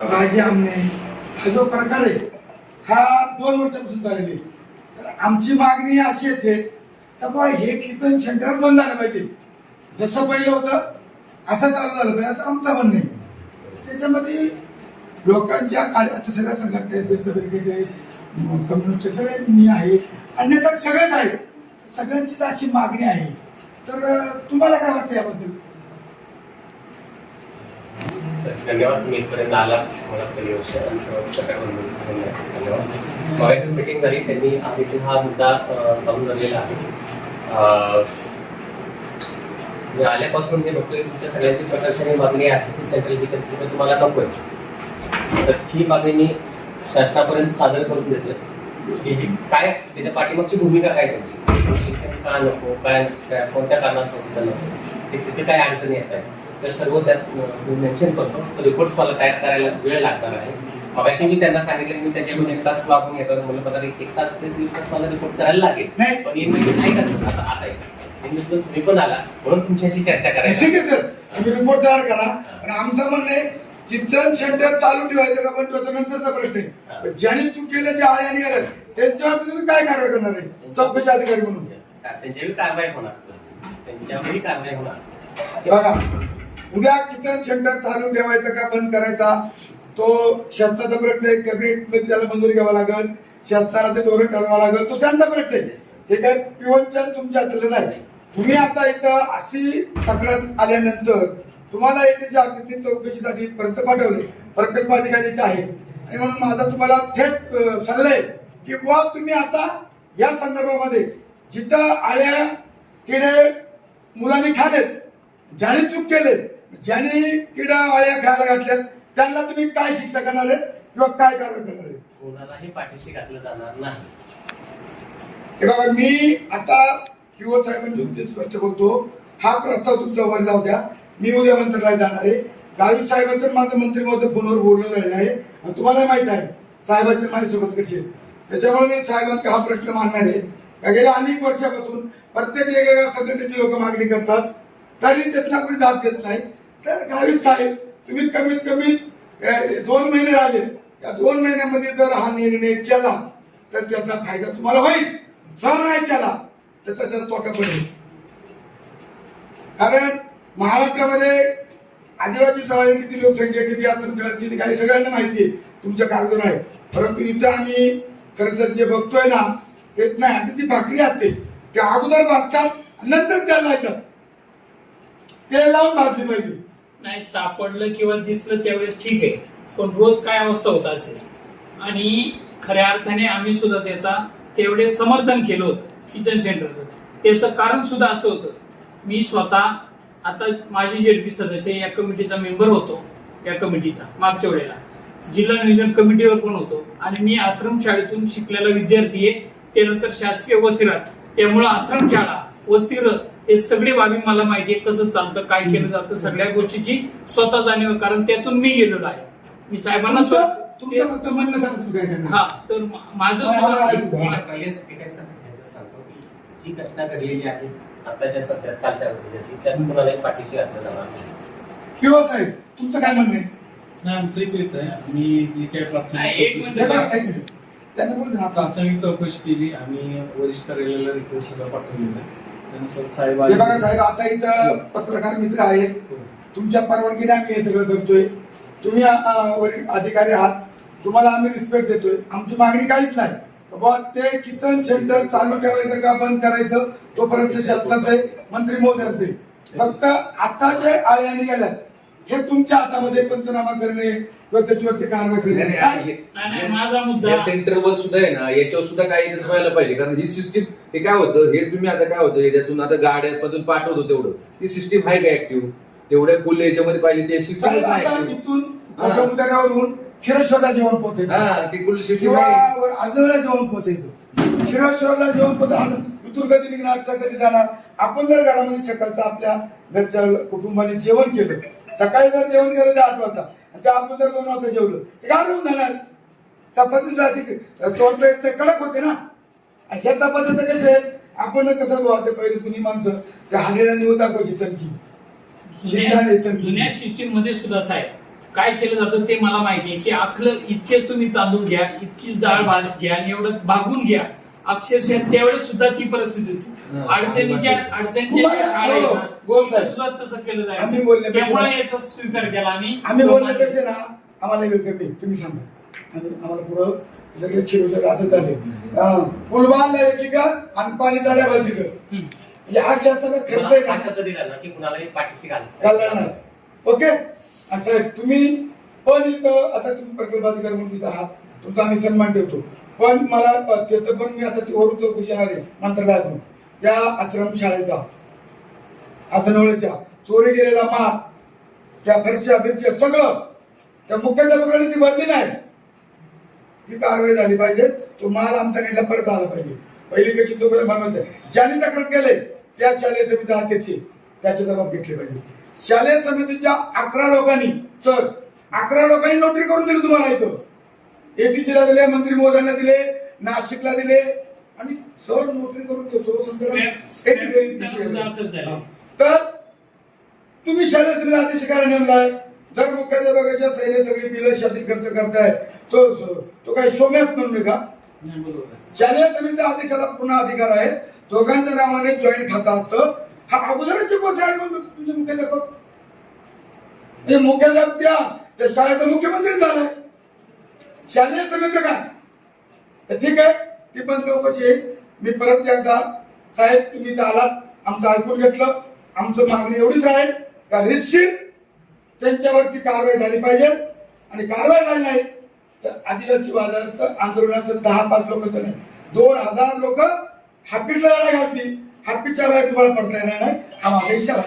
भाजी आमने हा जो प्रकार आहे हा दोन वर्षापासून चाललेली आहे. तर आमची मागणी अशी येते तर बा हे किचन सेंटर बंद झालं पाहिजे. जसं पहिलं होतं असं चालू झालं पाहिजे असं आमचं म्हणणं आहे. त्याच्यामध्ये लोकांच्या कार्य आता सगळ्या संघटना आहेत ब्रिगेड आहे कम्युनिस्ट सगळे मी आहे अन्यथा सगळेच आहेत. सगळ्यांचीच अशी मागणी आहे. तर तुम्हाला काय वाटतं याबद्दल? धन्यवाद मी इथपर्यंत आला मला पहिली गोष्ट आणि सर्व धन्यवाद. मगाशीच मीटिंग झाली त्यांनी आधीच हा मुद्दा लावून धरलेला आहे. मी आल्यापासून मी बघतोय तुमच्या सगळ्यांची प्रकर्षाने मागणी आहे की सेंट्रल किचन तिथं तुम्हाला नको आहे. तर ही मागणी मी शासनापर्यंत सादर करून देतोय. काय त्याच्या पाठीमागची भूमिका काय त्यांची? का नको? काय कोणत्या कारणास्तव तिथं नको? ते तिथे काय अडचणी येत आहेत? ते सर्व त्यात मी मेन्शन करतो. रिपोर्ट्स मला तयार करायला वेळ लागणार आहे. मगाशी मी त्यांना सांगितलं मी त्याच्याकडून एक तास वागून घेतो मला पता एक तास ते दीड तास मला रिपोर्ट करायला लागेल. पण एक मिनिट नाही का आता आता. तुम्ही पण- आला. म्हणून तुमच्याशी चर्चा करायला ठीक आहे सर तुम्ही रिपोर्ट तयार करा. पण आमचं म्हणणं आहे किचन सेंटर चालू ठेवायचं का पण तो नंतरचा प्रश्न आहे. ज्यांनी चूक केलं जे आळे आणि गेलं त्यांच्यावर तुम्ही काय कारवाई करणार आहे? चौकशी अधिकारी म्हणून. त्यांच्यावर कारवाई होणार सर त्यांच्यावरही कारवाई होणार. बघा उद्या किचन सेंटर चालू ठेवायचं का बंद करायचा? तो शासनाचा प्रश्न आहे कॅबिनेटमध्ये त्याला मंजुरी घ्यावा लागेल. शासनाला ते धोरण ठरवावं लागेल. तो त्यांचा प्रश्न आहे. हे काय पिवनच्या तुमच्या हातातलं नाही. तुम्ही आता इथं अशी तक्रार आल्यानंतर तुम्हाला एक जागृती चौकशीसाठी पर्यंत पाठवले. प्रत्येक अधिकारी इथे आहे आणि म्हणून माझा तुम्हाला थेट सल्ला आहे की बुवा तुम्ही आता या संदर्भामध्ये जिथं आल्या किडे मुलांनी खाल्लेत ज्याने चूक केले ज्याने किडा आळ्या खायला घातल्यात त्यांना तुम्ही काय शिक्षा करणार आहे किंवा काय कारवाई करणार आहे कोणालाही पाठीशी घातलं जाणार नाही. हे बघा मी आता पीओ साहेबांनी तुमचे स्पष्ट बोलतो हा प्रस्ताव तुमचा वर जाऊ द्या. मी उद्या मंत्रालयात जाणार आहे. गावी साहेबांचं माझं मंत्री महोदय फोनवर बोलणं झालेलं आहे. आणि तुम्हाला माहीत आहे साहेबांचे माझ्यासोबत कसे आहेत. त्याच्यामुळे मी साहेबांका हा प्रश्न मांडणार आहे. का गेल्या अनेक वर्षापासून प्रत्येक वेगवेगळ्या संघटनेची लोक मागणी करतात. तरी त्यातला कोणी दाद देत नाही. तर गावी साहेब तुम्ही कमीत कमी दोन महिने राहिले. त्या दोन महिन्यामध्ये जर हा निर्णय केला तर त्याचा फायदा तुम्हाला होईल. जर नाही केला तर त्याचा तोटा पडेल कारण महाराष्ट्रामध्ये आदिवासी समाजाची किती लोकसंख्या किती असून किती काही सगळ्यांना माहिती आहे. तुमच्या कागदवर आहे. परंतु इथं आम्ही खरं तर जे बघतोय ना ते नाही आता ती भाकरी असते ते अगोदर भाजतात नंतर त्याला येतात ते लावून भाजली पाहिजे. नाही सापडलं किंवा दिसलं त्यावेळेस ठीक आहे. पण रोज काय अवस्था होत असेल? आणि खऱ्या अर्थाने आम्ही सुद्धा त्याचा तेवढे समर्थन केलं होतं किचन सेंटरचं त्याचं कारण सुद्धा असं होतं. मी स्वतः आता माझी जेडपी सदस्य या कमिटीचा मेंबर होतो या कमिटीचा मागच्या वेळेला. जिल्हा नियोजन कमिटीवर पण होतो. आणि मी आश्रम शाळेतून शिकलेला विद्यार्थी आहे. त्यानंतर शासकीय वस्तीरात त्यामुळं आश्रम शाळा वस्तीरत हे सगळे बाबी मला माहिती आहे कसं चालतं काय केलं जातं सगळ्या गोष्टीची स्वतः जाणीव आहे, कारण त्यातून मी गेलेलो आहे मी साहेबांना तुमचं स्व- तुमचं फक्त म्हणणं सांगा तुम्ही काय करणार हा तर मा- माझं मला- मला सुद्धा ऐकू द्या. मला पहिलेच एका शब्दात सांगतो की जी घटना घडलेली आहे आताच्या सध्या कालच्या घडलेली त्यात कुणालाही पाठीशी घातलं जाणार नाही. किंवा साहेब तुमचं काय म्हणणं आहे नाही आमचं आहे जी नाही, एक प्राथमिक. हे चौकशी बघा, एक मिनिट. त्यांना बोलू दे ना आपण. प्राथमिक चौकशी केली आम्ही वरिष्ठ कार्यालयाला रिपोर्ट सगळं पाठवलेला आहे साहेब हे बघा. साहेब आता इथं पत्रकार मित्र आहेत. हो. तुमच्या परवानगीने आम्ही हे सगळं करतोय तुम्ही अधिकारी आहात. तुम्हाला आम्ही रिस्पेक्ट देतोय. आमची मागणी काहीच नाही. बुवा ते किचन सेंटर चालू ठेवायचं का बंद करायचं तोपर्यंत शासनाचं मंत्री महोदयांचं आहे. फक्त आता जे आळ्याने गेल्या हे तुमच्या हातामध्ये पंचनामा करणे किंवा त्याच्यावरती कारवाई करणे. काय? नाही, माझा मुद्दा या सेंटरवर सुद्धा आहे ना याच्यावर सुद्धा काही त्याचं व्हायला पाहिजे. कारण ही सिस्टीम हे काय होतं हे तुम्ही आता काय होतं याच्यातून आता गाड्यामधून पाठवतो तेवढं. ती सिस्टीम आहे का ऍक्टिव्ह तेवढ्या फुल याच्यामध्ये पाहिजे ते शिक्षणच साहेब, नाही. आता active. इथून हा. कोकणमुद्यावरून खिरश्वरला जेवण पोहोचायचं. हा ती फुल सिस्टीम किंवा आहे. वर आजोळला जेवण पोचायचं किरोश्वरला जेवण पोहोच इथून कधी निघणार तर कधी जाणार? आपण जर घरामध्ये सकाळचं आपल्या घरच्या कुटुंबाने जेवण केलं. सकाळी जर जेवण केलं ते आठ वाजता. आणि ते आपण जर दोन वाजता जेवलं. ते काय होऊन जाणार. चपातीचं अशी तोडलं ते कडक होते ना. आणि ह्या चपातीचं कसं आहे? आपण कसं बोलते पहिले जुनी माणसं त्या हानेला निवड दाखवायची चमकी. जुन्या सिस्टीममध्ये सुद्धा साहेब काय केलं जातं ते मला माहिती आहे की अखलं इतकेच तुम्ही तांदूळ घ्या इतकीच डाळ भात घ्या आणि एवढं भागून घ्या. अक्षरशः त्यावेळेस सुद्धा ती परिस्थिती होती. हं. अडचणीच्या अडचणीच्या हो, साहेब. सुद्धा तसं केलं आम्ही जायचं त्यामुळे याचा स्वीकार केला आम्ही. आम्ही बोलण्यापेक्षा ना आम्हाला वेळ कमी तुम्ही सांगा. आम्ही आम्हाला पुढं सगळे खेळू असं झाले पूल बांधला एकीका आणि पाणी झाल्या बाजूक हं. म्हणजे हा शेताचा खर्च आहे हा शब्द दिला ना की कुणालाही पाठीशी घाल. घालणार ओके? साहेब तुम्ही पण इथं आता तुम्ही प्रकल्प अधिकारी म्हणून तिथं आहात. तुमचा आम्ही सन्मान ठेवतो. पण मला अ, त्याचं पण मी आता ते वरून चौकशी येणार आहे. मंत्रालयातून त्या आश्रमशाळेचा आदनवळेच्या चोरी गेलेला माल त्या फरशा बिरच्या सगळं त्या मुख्याध्यापकाने ती भरली नाही. ती कारवाई झाली पाहिजे. तो माल आमचा नेला परत आला पाहिजे. पहिली कशी चौकशी बनवते ज्याने तक्रार केले त्या शालेय समिती अध्यक्ष त्याचे जबाब घेतले पाहिजे. शालेय समितीच्या अकरा लोकांनी सर अकरा लोकांनी नोकरी करून दिली तुम्हाला इथं. एटीजीला दिले मंत्री महोदयांना दिले नाशिकला दिले आणि सर नोटरी करून झालं. तर तुम्ही समिती अध्यक्ष काय नेमलाय? जर मुख्याध्यापकाच्या सैन्य सगळी बिलं शातील खर्च करताय तो तो काही सोम्यास म्हणून का. शालेय समिती अध्यक्षाला पूर्ण अधिकार आहे दोघांच्या नावाने जॉईंट खातं असतं. हा अगोदरच बस आहे तुमचे मुख्याध्यापक? म्हणजे मुख्याध्यापक त्या शाळेचा मुख्यमंत्री झालाय. शालेय समिती का तर ठीक आहे ती पण चौकशी मी परत एकदा साहेब तुम्ही इथं आलात. आमचं ऐकून घेतलं. आमचं मागणी एवढीच आहे का रितशीर त्यांच्यावरती कारवाई झाली पाहिजे? आणि कारवाई झाली नाही तर आदिवासी बाजाराचं आंदोलनाचं दहा पाच लोक नाही. दोन हजार लोक हापीटला लढाई घालतील. हापीटच्या बाहेर तुम्हाला पडता येणार नाही. हा माझा इशारा